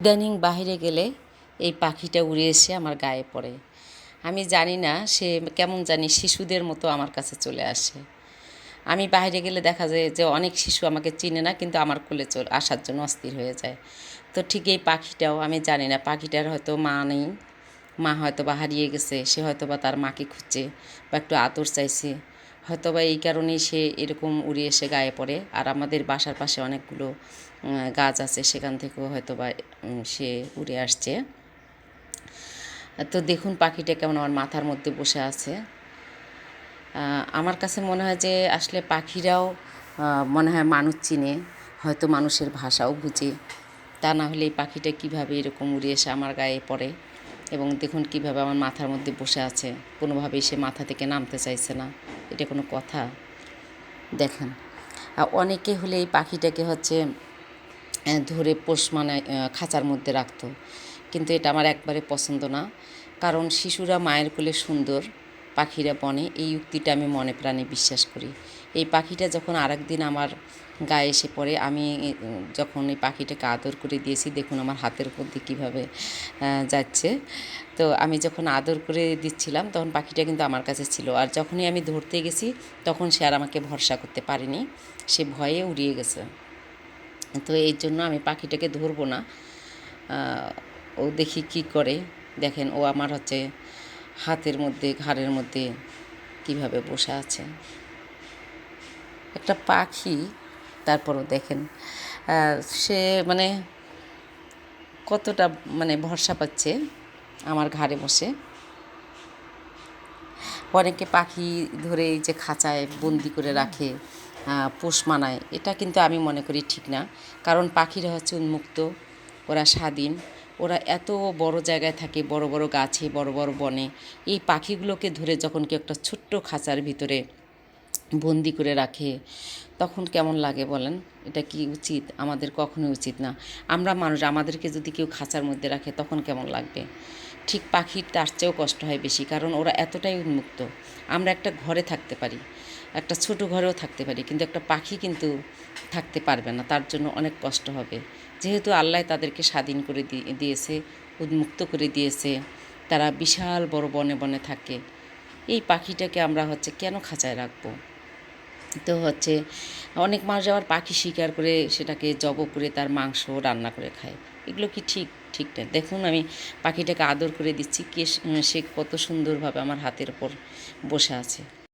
ইদানিং বাইরে গেলে এই পাখিটা উড়ে এসে আমার গায়ে পড়ে। আমি জানি না সে কেমন জানি শিশুদের মতো আমার কাছে চলে আসে। আমি বাইরে গেলে দেখা যায় যে অনেক শিশু আমাকে চিনে না, কিন্তু আমার কোলে চল, আসার জন্য অস্থির হয়ে যায়। তো ঠিক এই পাখিটাও, আমি জানি না, পাখিটার হয়তো মা নেই। মা হয়তো বা হারিয়ে গেছে, সে হয়তো বা তার মাকে খুঁজছে বা একটু আদর চাইছে। হয়তো বা এই কারণেই সে এরকম উড়ে এসে গায়ে পড়ে। আর আমাদের বাসার পাশে অনেকগুলো গাছ আছে, সেখান থেকেও হয়তো বা সে উড়ে আসছে। তো দেখুন পাখিটা কেমন আমার মাথার মধ্যে বসে আছে। আমার কাছে মনে হয় যে আসলে পাখিরাও মনে হয় মানুষ চিনে, হয়তো মানুষের ভাষাও বুঝে। তা না হলে এই পাখিটা কীভাবে এরকম উড়ে এসে আমার গায়ে পড়ে? এবং দেখুন কীভাবে আমার মাথার মধ্যে বসে আছে। কোনোভাবেই সে মাথা থেকে নামতে চাইছে না। এটা কোনো কথা? দেখেন অনেকে হলে এই পাখিটাকে হচ্ছে ধরে পোষ মানে খাঁচার মধ্যে রাখতো। কিন্তু এটা আমার একবারে পছন্দ না। কারণ শিশুরা মায়ের কোলে সুন্দর, পাখিরা বনে, এই উক্তিটা আমি মনে প্রাণে বিশ্বাস করি। এই পাখিটা যখন আরেকদিন আমার গায়ে এসে পড়ে, আমি যখন এই পাখিটাকে আদর করে দিয়েছি, দেখুন আমার হাতের উপর দিয়ে কীভাবে যাচ্ছে। তো আমি যখন আদর করে দিচ্ছিলাম, তখন পাখিটা কিন্তু আমার কাছে ছিল। আর যখনই আমি ধরতে গেছি, তখন সে আর আমাকে ভরসা করতে পারেনি। সে ভয়ে উড়িয়ে গেছে। তো এই জন্য আমি পাখিটাকে ধরবো না। ও দেখি কি করে। দেখেন, ও আমার হচ্ছে হাতের মধ্যে, ঘাড়ের মধ্যে কীভাবে বসে আছে। একটা পাখি তারপরও দেখেন সে মানে কতটা মানে ভরসা পাচ্ছে আমার ঘাড়ে বসে। অনেকে পাখি ধরে এই যে খাঁচায় বন্দি করে রাখে পোষ মানায় এটা কিন্তু আমি মনে করি ঠিক না। কারণ পাখিরা হচ্ছে উন্মুক্ত ওরা স্বাধীন ওরা এত বড় জায়গায় থাকে বড় বড় গাছে বড় বড় বনে এই পাখিগুলোকে ধরে যখন কেউ একটা ছোট্ট খাঁচার ভিতরে বন্দি করে রাখে, তখন কেমন লাগে বলেন? এটা কি উচিত? আমাদের কখনোই উচিত না। আমরা মানুষ, আমাদেরকে যদি কেউ খাঁচার মধ্যে রাখে, তখন কেমন লাগবে? ঠিক পাখির তার চেয়েও কষ্ট হয় বেশি, কারণ ওরা এতটাই উন্মুক্ত। আমরা একটা ঘরে থাকতে পারি, একটা ছোট ঘরেও থাকতে পারি, কিন্তু একটা পাখি কিন্তু থাকতে পারবে না, তার জন্য অনেক কষ্ট হবে। যেহেতু আল্লাহ তাদেরকে স্বাধীন করে দিয়ে দিয়েছে, উন্মুক্ত করে দিয়েছে, তারা বিশাল বড় বনে বনে থাকে। এই পাখিটাকে আমরা হচ্ছে কেন খাঁচায় রাখব? তো হচ্ছে অনেক মানুষ আবার পাখি শিকার করে সেটাকে জব করে তার মাংস রান্না করে খায়। এগুলো কি ঠিক? ঠিক না। দেখুন আমি পাখিটাকে আদর করে দিচ্ছি। কে সে কত সুন্দরভাবে আমার হাতের ওপর বসে আছে।